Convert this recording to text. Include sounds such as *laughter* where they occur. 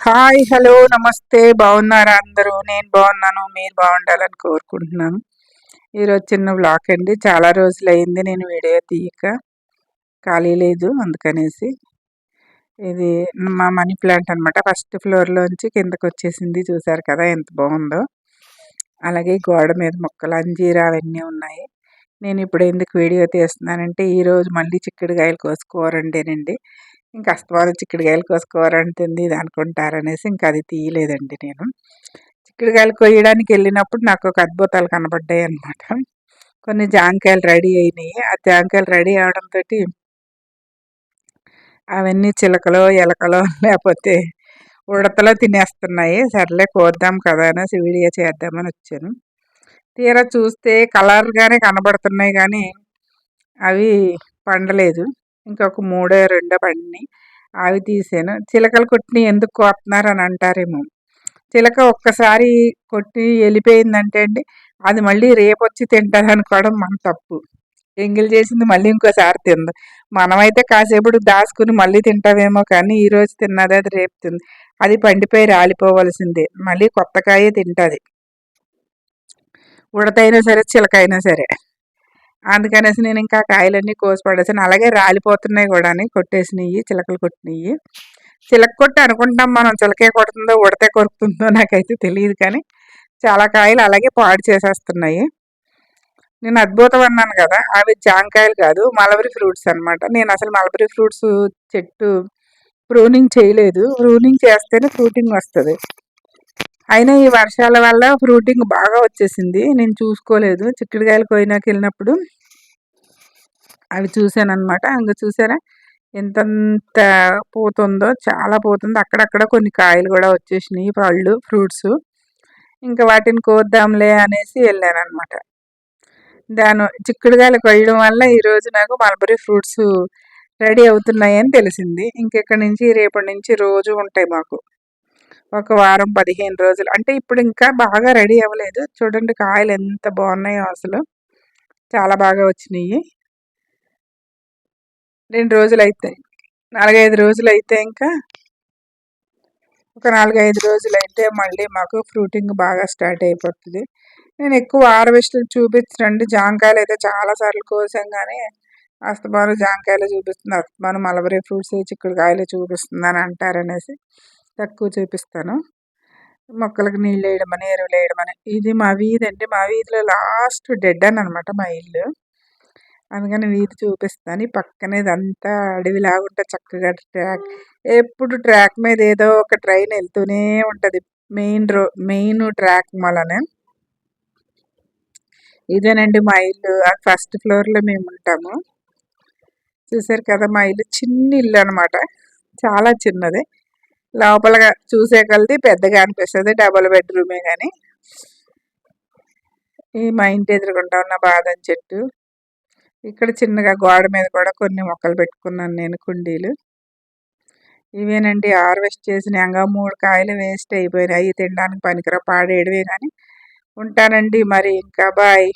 Hi hello నమస్తే. బాగున్నారా అందరూ? నేను బాగున్నాను. మీరు బాగుండాలని కోరుకుంటున్నాను. ఈరోజు చిన్న బ్లాక్ అండి. చాలా రోజులు అయింది నేను వీడియో తీయక. ఖాళీ లేదు అందుకనేసి. ఇది మా మనీ ప్లాంట్ అనమాట ఫస్ట్ ఫ్లోర్లోంచి కిందకు వచ్చేసింది. చూసారు కదా ఎంత బాగుందో. అలాగే గోడ మీద మొక్కలు అంజీరా అవన్నీ ఉన్నాయి. నేను ఇప్పుడు ఎందుకు వీడియో తీస్తున్నానంటే ఈరోజు మళ్ళీ చిక్కుడుకాయలు కోసుకోరండేనండి. ఇంకా అస్తమానం చిక్కుడుకాయలు కోసుకోవాలంటుంది ఇది అనుకుంటారనేసి ఇంకా అది తీయలేదండి నేను. చిక్కుడుకాయలు కొయ్యడానికి వెళ్ళినప్పుడు నాకు ఒక అద్భుతాలు కనబడ్డాయి అనమాట కొన్ని జాంకాయలు రెడీ అయినాయి. ఆ జాంకాయలు రెడీ అవడంతో అవన్నీ చిలకలో ఎలకలో *laughs* లేకపోతే ఉడతలో తినేస్తున్నాయి. సర్లే కోద్దాం కదా అనేసి వీడియో చేద్దామని వచ్చాను. తీరా చూస్తే కలర్గానే కనబడుతున్నాయి కానీ అవి పండలేదు. ఇంకొక మూడో రెండో పడినాయి అవి తీసాను. చిలకలు కొట్టిన ఎందుకు కోస్తున్నారు అని అంటారేమో. చిలక ఒక్కసారి కొట్టి వెళ్ళిపోయిందంటే అండి అది మళ్ళీ రేపు వచ్చి తింటుంది అనుకోవడం మన తప్పు. ఎంగిల్ చేసింది మళ్ళీ ఇంకోసారి తింది. మనమైతే కాసేపు దాచుకుని మళ్ళీ తింటావేమో కానీ ఈరోజు తిన్నది అది రేపు తింది. అది పండిపోయి రాలిపోవలసిందే. మళ్ళీ కొత్తకాయే తింటుంది. ఉడతైనా సరే చిలక అయినా సరే. అందుకనేసి నేను ఇంకా కాయలన్నీ కోసి పడేసాను అలాగే రాలిపోతున్నాయి కూడా కొట్టేసినాయి చిలకలు కొట్టినాయి చిలక కొట్టి అనుకుంటాం మనం. చిలకే కొడుతుందో ఉడతే కొరుకుతుందో నాకైతే తెలియదు కానీ చాలా కాయలు అలాగే పాడు చేసేస్తున్నాయి. నేను అద్భుతం అన్నాను కదా. అవి జాంకాయలు కాదు మలబరీ ఫ్రూట్స్ అనమాట నేను అసలు మలబరీ ఫ్రూట్స్ చెట్టు ప్రూనింగ్ చేయలేదు. ప్రూనింగ్ చేస్తేనే ఫ్రూటింగ్ వస్తుంది. అయినా ఈ వర్షాల వల్ల ఫ్రూటింగ్ బాగా వచ్చేసింది. నేను చూసుకోలేదు. చిక్కుడుకాయలు కోయినాకి వెళ్ళినప్పుడు అవి చూశాను అనమాట ఇంకా చూసారా? ఎంతంత పోతుందో చాలా పోతుంది. అక్కడక్కడ కొన్ని కాయలు కూడా వచ్చేసినాయి పళ్ళు ఫ్రూట్స్. ఇంకా వాటిని కోద్దాంలే అనేసి వెళ్ళాను అనమాట దాని చిక్కుడుకాయలు కొయ్యడం వల్ల ఈరోజు నాకు మల్బరీ ఫ్రూట్స్ రెడీ అవుతున్నాయని తెలిసింది. ఇంకెక్కడి నుంచి రేపటి నుంచి రోజు ఉంటాయి మాకు. ఒక వారం పదిహేను రోజులు. అంటే ఇప్పుడు ఇంకా బాగా రెడీ అవ్వలేదు. చూడండి కాయలు ఎంత బాగున్నాయో అసలు. చాలా బాగా వచ్చినాయి. రెండు రోజులు అయితే నాలుగైదు రోజులు అయితే ఇంకా. ఒక నాలుగైదు రోజులు అయితే మళ్ళీ మాకు ఫ్రూటింగ్ బాగా స్టార్ట్ అయిపోతుంది. నేను ఎక్కువ హార్వెస్ట్ చూపించండి జాంకాయలు అయితే చాలాసార్లు కోసాం కానీ అస్తమాను జాంకాయలు చూపిస్తుంది అస్తమాను మలబరీ ఫ్రూట్స్ చిక్కుడుకాయలు చూపిస్తుంది అని అంటారనేసి. తక్కువ చూపిస్తాను. మొక్కలకు నీళ్ళు వేయడమని ఎరువులు వేయడమని. ఇది మా వీధి అంటే మా వీధిలో లాస్ట్ డెడ్ అని అనమాట మా ఇల్లు. అందుకని వీధి చూపిస్తాను. పక్కనే ఇదంతా అడవిలాగుంటే చక్కగా. ట్రాక్ ఎప్పుడు ట్రాక్ మీద ఏదో ఒక ట్రైన్ వెళ్తూనే ఉంటుంది. మెయిన్ రో మెయిన్ ట్రాక్ మలనే. ఇదేనండి మా ఇల్లు. ఫస్ట్ ఫ్లోర్లో మేము ఉంటాము. చూసారు కదా మా ఇల్లు చిన్న ఇల్లు అనమాట చాలా చిన్నది. లోపలగా చూసే కలిది పెద్దగా అనిపిస్తుంది డబుల్ బెడ్రూమే కానీ ఈ మా ఇంటి ఎదురుకుంటా ఉన్న బాదం చెట్టు. ఇక్కడ చిన్నగా గోడ మీద కూడా కొన్ని మొక్కలు పెట్టుకున్నాను నేను కుండీలు. ఇవేనండి హార్వెస్ట్ చేసిన ఇంకా మూడు కాయలు వేస్ట్ అయిపోయినాయి. అవి తినడానికి పనికిరా పాడేయడమే కానీ ఉంటానండి మరి. ఇంకా బాయ్.